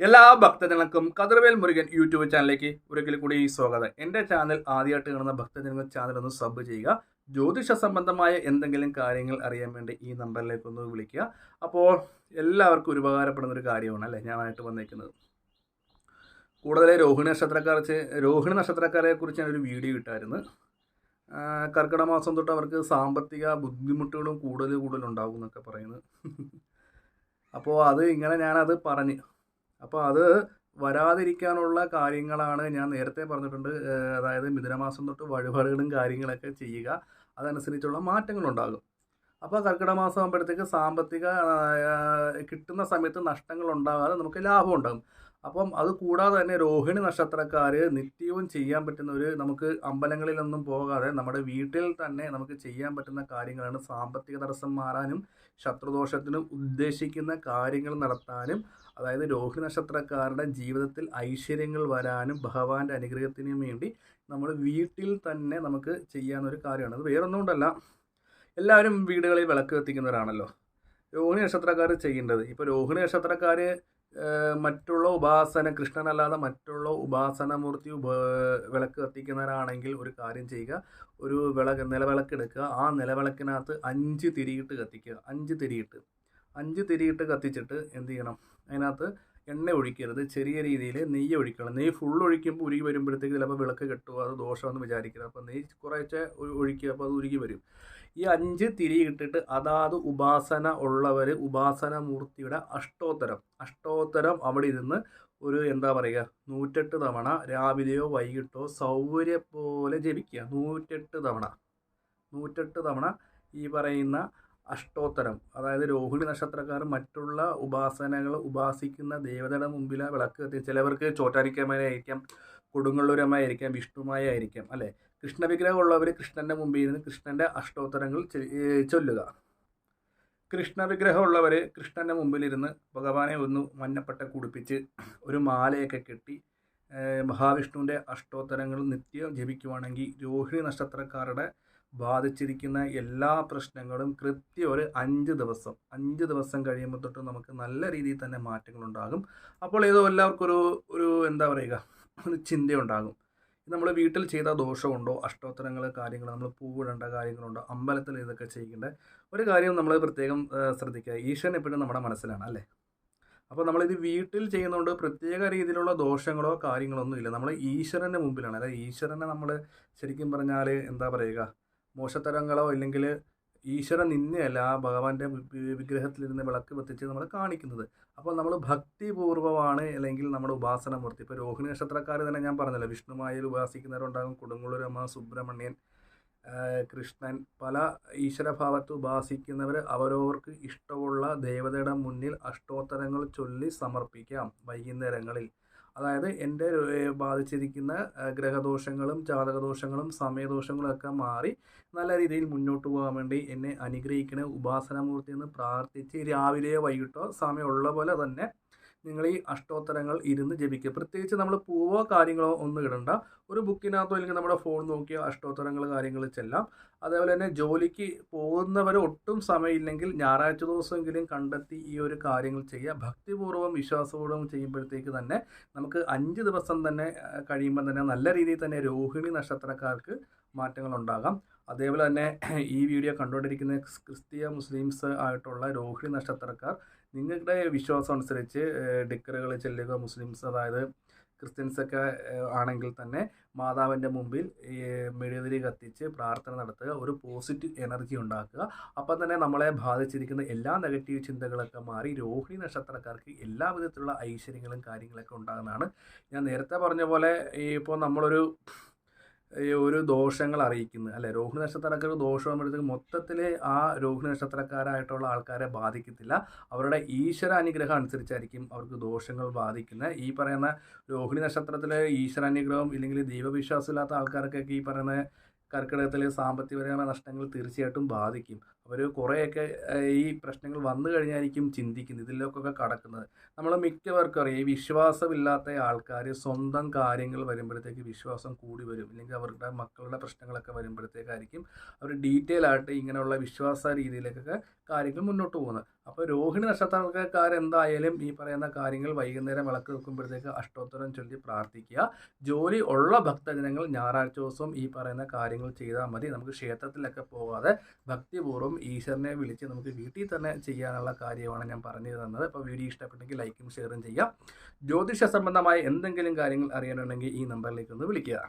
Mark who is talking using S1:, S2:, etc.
S1: എല്ലാ ഭക്തജനങ്ങൾക്കും കതിർവേൽ മുരുകൻ യൂട്യൂബ് ചാനലിലേക്ക് ഒരിക്കൽ കൂടി സ്വാഗതം. എന്റെ ചാനൽ ആദ്യമായിട്ട് കാണുന്ന ഭക്തജനങ്ങൾ ചാനൽ ഒന്ന് സബ് ചെയ്യുക. ജ്യോതിഷ സംബന്ധമായ എന്തെങ്കിലും കാര്യങ്ങൾ അറിയാൻ വേണ്ടി ഈ നമ്പറിലേക്ക് ഒന്ന് വിളിക്കുക. അപ്പോൾ എല്ലാവർക്കും ഒരു ഉപകാരപ്പെടുന്ന ഒരു കാര്യമാണ് അല്ലേ? ഞാനായിട്ട് വന്നേക്കുന്നത്. കൂടുതൽ രോഹിണി നക്ഷത്രക്കാരെ രോഹിണി നക്ഷത്രക്കാരെ കുറിച്ച് ഞാനൊരു വീഡിയോ ഇട്ടായിരുന്നു. കർക്കിടക മാസം തൊട്ട് അവർക്ക് സാമ്പത്തിക ബുദ്ധിമുട്ടുകളും കൂടുതൽ കൂടുതൽ ഉണ്ടാകും എന്നൊക്കെ പറയുന്നത്. അപ്പോൾ അത് ഇങ്ങനെ ഞാനത് പറഞ്ഞ് അപ്പോൾ അത് വരാതിരിക്കാനുള്ള കാര്യങ്ങളാണ് ഞാൻ നേരത്തെ പറഞ്ഞിട്ടുണ്ട്. അതായത് മിഥുനമാസം തൊട്ട് വഴിപാടുകളും കാര്യങ്ങളൊക്കെ ചെയ്യുക. അതനുസരിച്ചുള്ള മാറ്റങ്ങളുണ്ടാകും. അപ്പോൾ കർക്കിടക മാസം ആകുമ്പോഴത്തേക്ക് സാമ്പത്തിക കിട്ടുന്ന സമയത്ത് നഷ്ടങ്ങൾ ഉണ്ടാകാതെ നമുക്ക് ലാഭം ഉണ്ടാകും. അപ്പം അത് കൂടാതെ തന്നെ രോഹിണി നക്ഷത്രക്കാർ നിത്യവും ചെയ്യാൻ പറ്റുന്ന ഒരു നമുക്ക് അമ്പലങ്ങളിലൊന്നും പോകാതെ നമ്മുടെ വീട്ടിൽ തന്നെ നമുക്ക് ചെയ്യാൻ പറ്റുന്ന കാര്യങ്ങളാണ് സാമ്പത്തിക തടസ്സം മാറാനും ശത്രുദോഷത്തിനും ഉദ്ദേശിക്കുന്ന കാര്യങ്ങൾ നടത്താനും അതായത് രോഹിണി നക്ഷത്രക്കാരുടെ ജീവിതത്തിൽ ഐശ്വര്യങ്ങൾ വരാനും ഭഗവാന്റെ അനുഗ്രഹത്തിനും വേണ്ടി നമ്മൾ വീട്ടിൽ തന്നെ നമുക്ക് ചെയ്യാവുന്ന ഒരു കാര്യമാണ്. അത് വേറൊന്നും കൊണ്ടല്ല. എല്ലാവരും വീടുകളിൽ വിളക്ക് കത്തിക്കുന്നവരാണല്ലോ. രോഹിണി നക്ഷത്രക്കാർ ചെയ്യേണ്ടത്. ഇപ്പോൾ രോഹിണി നക്ഷത്രക്കാർ മറ്റുള്ള ഉപാസന കൃഷ്ണനല്ലാതെ മറ്റുള്ള ഉപാസനമൂർത്തി ഉപ വിളക്ക് കത്തിക്കുന്നവരാണെങ്കിൽ ഒരു കാര്യം ചെയ്യുക. ഒരു വിളക്ക് നിലവിളക്ക് എടുക്കുക. ആ നിലവിളക്കിനകത്ത് അഞ്ച് തിരിയിട്ട് കത്തിക്കുക. അഞ്ച് തിരിയിട്ട്. അഞ്ച് തിരിയിട്ട് കത്തിച്ചിട്ട് എന്ത് ചെയ്യണം? അതിനകത്ത് എണ്ണ ഒഴിക്കരുത്. ചെറിയ രീതിയിൽ നെയ്യ് ഒഴിക്കണം. നെയ്യ് ഫുൾ ഒഴിക്കുമ്പോൾ ഉരുകി വരുമ്പോഴത്തേക്ക് ചിലപ്പോൾ വിളക്ക് കെട്ടുക അത് ദോഷമെന്ന് വിചാരിക്കരുത്. അപ്പോൾ നെയ്യ് കുറേശ്ശെ ഒഴിക്കുക അപ്പോൾ അത് ഉരുകി വരും. ഈ അഞ്ച് തിരി ഇട്ടിട്ട് അതാത് ഉപാസന ഉള്ളവർ ഉപാസന മൂർത്തിയുടെ അഷ്ടോത്തരം. അഷ്ടോത്തരം അവിടെ ഇരുന്ന് ഒരു എന്താ പറയുക നൂറ്റെട്ട് തവണ രാവിലെയോ വൈകിട്ടോ സൗകര്യം പോലെ ജപിക്കുക. നൂറ്റെട്ട് തവണ. നൂറ്റെട്ട് തവണ ഈ പറയുന്ന അഷ്ടോത്തരം. അതായത് രോഹിണി നക്ഷത്രക്കാർ മറ്റുള്ള ഉപാസനകൾ ഉപാസിക്കുന്ന ദേവതയുടെ മുമ്പിൽ വിളക്ക് കത്തി ചിലവർക്ക് ചോറ്റാരിക്കമാരായിരിക്കാം കൊടുങ്ങല്ലൂരമ്മയായിരിക്കാം വിഷ്ണുമായ ആയിരിക്കാം അല്ലേ? കൃഷ്ണവിഗ്രഹമുള്ളവർ കൃഷ്ണന്റെ മുമ്പിൽ ഇരുന്ന് കൃഷ്ണന്റെ അഷ്ടോത്തരങ്ങൾ ചൊല്ലുക കൃഷ്ണ ചൊല്ലുക. കൃഷ്ണവിഗ്രഹമുള്ളവർ കൃഷ്ണന്റെ മുമ്പിലിരുന്ന് ഭഗവാനെ ഒന്ന് മഞ്ഞപ്പട്ട കുടിപ്പിച്ച് ഒരു മാലയൊക്കെ കെട്ടി മഹാവിഷ്ണുവിന്റെ അഷ്ടോത്തരങ്ങൾ നിത്യം ജപിക്കുവാണെങ്കിൽ രോഹിണി നക്ഷത്രക്കാരുടെ ബാധിച്ചിരിക്കുന്ന എല്ലാ പ്രശ്നങ്ങളും കൃത്യം ഒരു അഞ്ച് ദിവസം അഞ്ച് ദിവസം കഴിയുമ്പോൾ തൊട്ട് നമുക്ക് നല്ല രീതിയിൽ തന്നെ മാറ്റങ്ങളുണ്ടാകും. അപ്പോൾ ഏതോ എല്ലാവർക്കും ഒരു ഒരു എന്താ പറയുക ഒരു ചിന്തയുണ്ടാകും. നമ്മൾ വീട്ടിൽ ചെയ്ത ദോഷമുണ്ടോ? അഷ്ടോത്തരങ്ങൾ കാര്യങ്ങൾ നമ്മൾ പൂവിടേണ്ട കാര്യങ്ങളുണ്ടോ? അമ്പലത്തിൽ ഇതൊക്കെ ചെയ്യേണ്ട ഒരു കാര്യം നമ്മൾ പ്രത്യേകം ശ്രദ്ധിക്കുക. ഈശ്വരൻ എപ്പോഴും നമ്മുടെ മനസ്സിലാണ് അല്ലേ? അപ്പോൾ നമ്മളിത് വീട്ടിൽ ചെയ്യുന്നതുകൊണ്ട് പ്രത്യേക രീതിയിലുള്ള ദോഷങ്ങളോ കാര്യങ്ങളോ ഒന്നും ഇല്ല. നമ്മൾ ഈശ്വരന്റെ മുമ്പിലാണ്. അതായത് ഈശ്വരനെ നമ്മൾ ശരിക്കും പറഞ്ഞാൽ എന്താ പറയുക മോശത്തരങ്ങളോ ഇല്ലെങ്കിൽ ഈശ്വര നിന്നെയല്ല ആ ഭഗവാന്റെ വിഗ്രഹത്തിലിരുന്ന് വിളക്ക് കത്തിച്ച് നമ്മൾ കാണിക്കുന്നത്. അപ്പോൾ നമ്മൾ ഭക്തിപൂർവമാണ് അല്ലെങ്കിൽ നമ്മുടെ ഉപാസനമൂർത്തി. ഇപ്പോൾ രോഹിണി നക്ഷത്രക്കാർ തന്നെ ഞാൻ പറഞ്ഞല്ലോ വിഷ്ണുമായിൽ ഉപാസിക്കുന്നവരുണ്ടാകും കൊടുങ്ങല്ലൂരമ്മ സുബ്രഹ്മണ്യൻ കൃഷ്ണൻ പല ഈശ്വരഭാവത്ത് ഉപാസിക്കുന്നവർ അവരവർക്ക് ഇഷ്ടമുള്ള ദേവതയുടെ മുന്നിൽ അഷ്ടോത്തരങ്ങൾ ചൊല്ലി സമർപ്പിക്കാം വൈകുന്നേരങ്ങളിൽ. അതായത് എന്റെ ബാധിച്ചിരിക്കുന്ന ഗ്രഹദോഷങ്ങളും ജാതകദോഷങ്ങളും സമയദോഷങ്ങളും ഒക്കെ മാറി നല്ല രീതിയിൽ മുന്നോട്ട് പോകാൻ വേണ്ടി എന്നെ അനുഗ്രഹിക്കണേ ഉപാസനമൂർത്തി എന്ന് പ്രാർത്ഥിച്ച് രാവിലെയോ വൈകിട്ടോ സമയമുള്ള പോലെ തന്നെ നിങ്ങൾ ഈ അഷ്ടോത്തരങ്ങൾ ഇരുന്ന് ജപിക്കുക. പ്രത്യേകിച്ച് നമ്മൾ പൂവോ കാര്യങ്ങളോ ഒന്നും ഇടണ്ട. ഒരു ബുക്കിനകത്തോ അല്ലെങ്കിൽ നമ്മുടെ ഫോൺ നോക്കിയോ അഷ്ടോത്തരങ്ങൾ കാര്യങ്ങൾ ചെല്ലാം. അതേപോലെ തന്നെ ജോലിക്ക് പോകുന്നവർ ഒട്ടും സമയമില്ലെങ്കിൽ ഞായറാഴ്ച ദിവസമെങ്കിലും കണ്ടെത്തി ഈ ഒരു കാര്യങ്ങൾ ചെയ്യുക. ഭക്തിപൂർവം വിശ്വാസപൂർവം ചെയ്യുമ്പോഴത്തേക്ക് തന്നെ നമുക്ക് അഞ്ച് ദിവസം തന്നെ കഴിയുമ്പോൾ തന്നെ നല്ല രീതിയിൽ തന്നെ രോഹിണി നക്ഷത്രക്കാർക്ക് മാറ്റങ്ങൾ ഉണ്ടാകാം. അതേപോലെ തന്നെ ഈ വീഡിയോ കണ്ടുകൊണ്ടിരിക്കുന്ന ക്രിസ്തീയ മുസ്ലിംസ് ആയിട്ടുള്ള രോഹിണി നക്ഷത്രക്കാർ നിങ്ങളുടെ വിശ്വാസം അനുസരിച്ച് ഡിക്കറുകൾ ചെല്ലുക മുസ്ലിംസ് അതായത് ക്രിസ്ത്യൻസൊക്കെ ആണെങ്കിൽ തന്നെ മാതാവിന്റെ മുമ്പിൽ മെഴുകുതിരി കത്തിച്ച് പ്രാർത്ഥന നടത്തുക ഒരു പോസിറ്റീവ് എനർജി ഉണ്ടാക്കുക. അപ്പം തന്നെ നമ്മളെ ബാധിച്ചിരിക്കുന്ന എല്ലാ നെഗറ്റീവ് ചിന്തകളൊക്കെ മാറി രോഹിണി നക്ഷത്രക്കാർക്ക് എല്ലാ വിധത്തിലുള്ള ഐശ്വര്യങ്ങളും കാര്യങ്ങളൊക്കെ ഉണ്ടാകുന്നതാണ്. ഞാൻ നേരത്തെ പറഞ്ഞ പോലെ ഇപ്പോൾ നമ്മളൊരു ഒരു ദോഷങ്ങൾ അറിയിക്കുന്നത് അല്ലെ? രോഹിണി നക്ഷത്രക്കാർക്ക് ദോഷം വരുമ്പോഴത്തേക്ക് മൊത്തത്തിൽ ആ രോഹിണി നക്ഷത്രക്കാരായിട്ടുള്ള ആൾക്കാരെ ബാധിക്കത്തില്ല. അവരുടെ ഈശ്വര അനുഗ്രഹം അനുസരിച്ചായിരിക്കും അവർക്ക് ദോഷങ്ങൾ ബാധിക്കുന്നത് ഈ പറയുന്ന രോഹിണി നക്ഷത്രത്തിലെ ഈശ്വര അനുഗ്രഹം ഇല്ലെങ്കിൽ ദൈവവിശ്വാസം ഇല്ലാത്ത ആൾക്കാർക്കൊക്കെ ഈ പറയുന്ന കർക്കിടകത്തിലെ സാമ്പത്തികപരമായ നഷ്ടങ്ങൾ തീർച്ചയായിട്ടും ബാധിക്കും. അവർ കുറേയൊക്കെ ഈ പ്രശ്നങ്ങൾ വന്നു കഴിഞ്ഞായിരിക്കും ചിന്തിക്കുന്നത് ഇതിലൊക്കെ കടക്കുന്നത്. നമ്മൾ മിക്കവർക്കും അറിയാം ഈ വിശ്വാസമില്ലാത്ത ആൾക്കാർ സ്വന്തം കാര്യങ്ങൾ വരുമ്പോഴത്തേക്ക് വിശ്വാസം കൂടി വരും. ഇല്ലെങ്കിൽ അവരുടെ മക്കളുടെ പ്രശ്നങ്ങളൊക്കെ വരുമ്പോഴത്തേക്കായിരിക്കും അവർ ഡീറ്റെയിൽ ആയിട്ട് ഇങ്ങനെയുള്ള വിശ്വാസ രീതിയിലേക്കൊക്കെ കാര്യങ്ങൾ മുന്നോട്ട് പോകുന്നത്. അപ്പോൾ രോഹിണി നക്ഷത്രക്കാരെന്തായാലും ഈ പറയുന്ന കാര്യങ്ങൾ വൈകുന്നേരം വിളക്ക് വെക്കുമ്പോഴത്തേക്ക് അഷ്ടോത്തരം ചൊല്ലി പ്രാർത്ഥിക്കുക. ജോലി ഉള്ള ഭക്തജനങ്ങൾ ഞായറാഴ്ച ദിവസം ഈ പറയുന്ന കാര്യങ്ങൾ ചെയ്താൽ മതി. നമുക്ക് ക്ഷേത്രത്തിലൊക്കെ പോകാതെ ഭക്തിപൂർവം ഈശ്വരനെ വിളിച്ച് നമുക്ക് വീട്ടിൽ തന്നെ ചെയ്യാനുള്ള കാര്യമാണ് ഞാൻ പറഞ്ഞു തന്നത്. അപ്പോൾ വീഡിയോ ഇഷ്ടപ്പെട്ടെങ്കിൽ ലൈക്കും ഷെയറും ചെയ്യാം. ജ്യോതിഷ സംബന്ധമായ എന്തെങ്കിലും കാര്യങ്ങൾ അറിയാനുണ്ടെങ്കിൽ ഈ നമ്പറിലേക്ക് ഒന്ന് വിളിക്കുക.